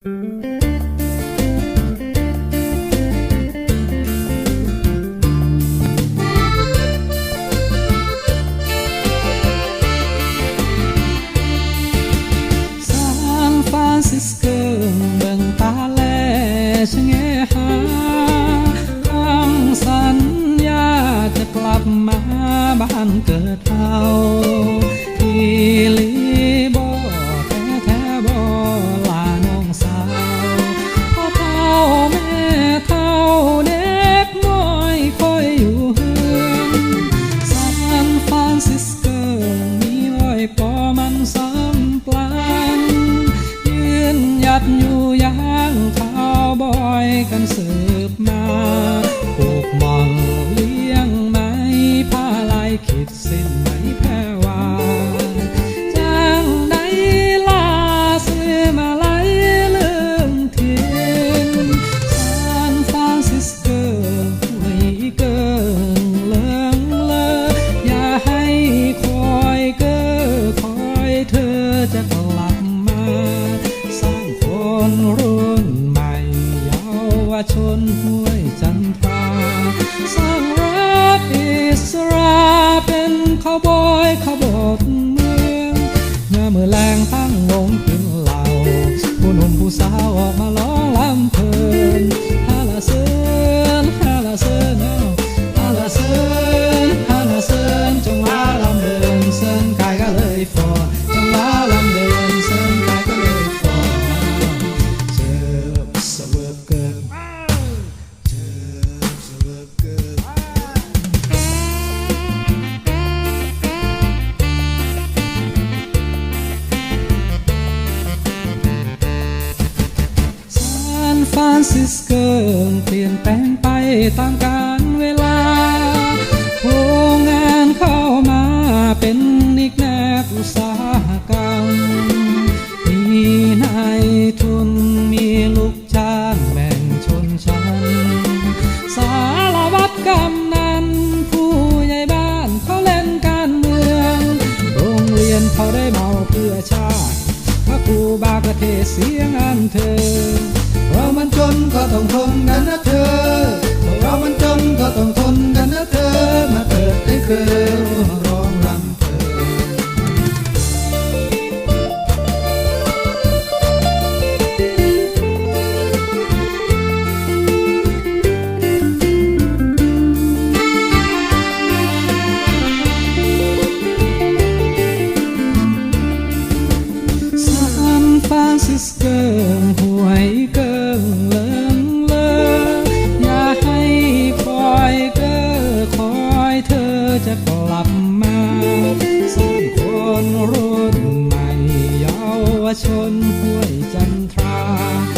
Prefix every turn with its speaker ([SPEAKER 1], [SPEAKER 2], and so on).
[SPEAKER 1] ชะแงหาคำสัญญาจะกลับมาบ้านเกิดเฮาที่ สืบมาปลูกหมอนเลี้ยงไหมผ้าลายขีดเส้นไหมแพรวาจังใดลาซื้อมาไหลเรื่องเทียนซานฟรานซิสโกห้วยเกิงเลิงเลออย่าให้คอยเกอคอยเธอจะกลับาชนห้วยจันทราสร้างรักอิสราเป็นข้าวบอยขบดเมืองเมื่อมือแรงตั้งวงกินเหล่า ผู้หนุ่มผู้สาวออกมาล้อลำเพลินฮาลาเซนฮาลาเซนเอาฮาลาเซน ฟรานซิสโกเปลี่ยนแปลงไปตามกาลเวลาโรงงานเข้ามาเป็นอีกแนวอุตสาหกรรม มีนายทุนมีลูกจ้างแบ่งชนชั้น สารวัตรกำนันผู้ใหญ่บ้านเขาเล่นการเมือง โรงเรียนเขาได้เมาเพื่อชาติพระครูบากระเทศเสียงอันเธอ มันจนก็ต้องทน วชนห้วยจันทราสร้า